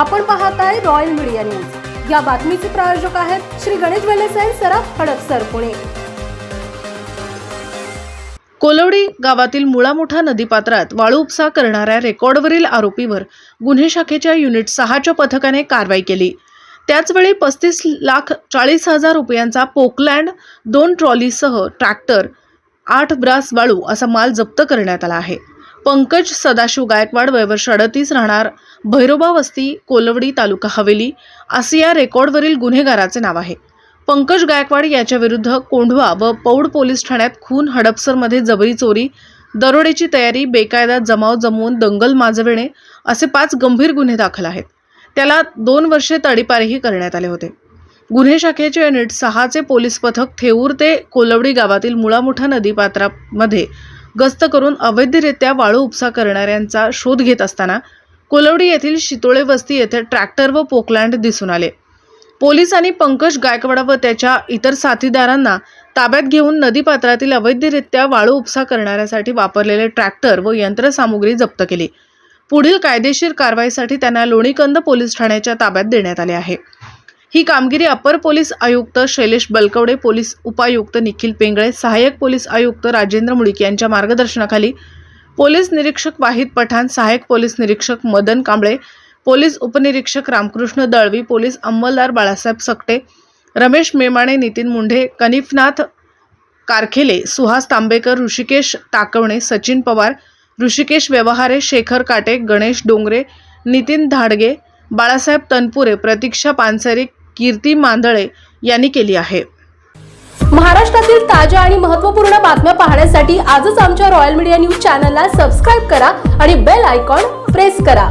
आपण पाहत आहे रॉयल मीडिया न्यूज या बातमीचे प्रायोजक आहेत श्री गणेश वेलेसाई सराफ हडपसर पुणे. कोलवडी गावातील मुळामुठा नदीपात्रात वाळू उपसा करणाऱ्या रेकॉर्डवरील आरोपीवर गुन्हे शाखेच्या युनिट सहाच्या पथकाने कारवाई केली. त्याचवेळी पस्तीस लाख चाळीस हजार रुपयांचा पोकलँड दोन ट्रॉलीसह ट्रॅक्टर आठ ब्रास वाळू असा माल जप्त करण्यात आला आहे. पंकज सदाशिव गायकवाड वयवर्ष अडतीस राहणार. भैरोबा वस्ती कोलवडी तालुका हवेली. असे या रेकॉर्डवरील गुन्हेगाराचे नाव आहे. पंकज गायकवाड याच्या विरुद्ध कोंढवा व पौड पोलीस ठाण्यात खून हडपसरमध्ये जबरी चोरी दरोडेची तयारी बेकायदा जमाव जमवून दंगल माजविणे असे पाच गंभीर गुन्हे दाखल आहेत. त्याला दोन वर्षे तडीपारही करण्यात आले होते. गुन्हे शाखेचे युनिट सहाचे पोलीस पथक थेऊर ते कोलवडी गावातील मुळामुठा नदीपात्रामध्ये गस्त करून अवैधरित्या वाळू उपसा करणाऱ्यांचा शोध घेत असताना कोलवडी येथील शितोळे वस्ती येथे ट्रॅक्टर व पोकलँड दिसून आले. पोलिसांनी पंकज गायकवाड व त्याच्या इतर साथीदारांना ताब्यात घेऊन नदीपात्रातील अवैधरित्या वाळू उपसा करणाऱ्यासाठी वापरलेले ट्रॅक्टर व यंत्रसामुग्री जप्त केली. पुढील कायदेशीर कारवाईसाठी त्यांना लोणीकंद पोलीस ठाण्याच्या ताब्यात देण्यात आले आहे. ही कामगिरी अपर पोलीस आयुक्त शैलेश बलकवडे पोलीस उपायुक्त निखिल पेंगळे सहाय्यक पोलीस आयुक्त राजेंद्र मुळीक यांच्या मार्गदर्शनाखाली पोलीस निरीक्षक वाहिद पठाण सहाय्यक पोलीस निरीक्षक मदन कांबळे पोलीस उपनिरीक्षक रामकृष्ण दळवी पोलीस अंमलदार बाळासाहेब सकटे रमेश मेमाणे नितीन मुंढे कनिफनाथ कारखेले सुहास तांबेकर ऋषिकेश टाकवणे सचिन पवार ऋषिकेश व्यवहारे शेखर काटे गणेश डोंगरे नितीन धाडगे बाळासाहेब तनपुरे प्रतीक्षा पानसरी कीर्ती मांदळे यांनी केली आहे. महाराष्ट्रातील ताज्या आणि महत्त्वपूर्ण बातम्या पाहण्यासाठी आजच आमच्या रॉयल मीडिया न्यूज चॅनलला सबस्क्राईब करा आणि बेल आयकॉन प्रेस करा.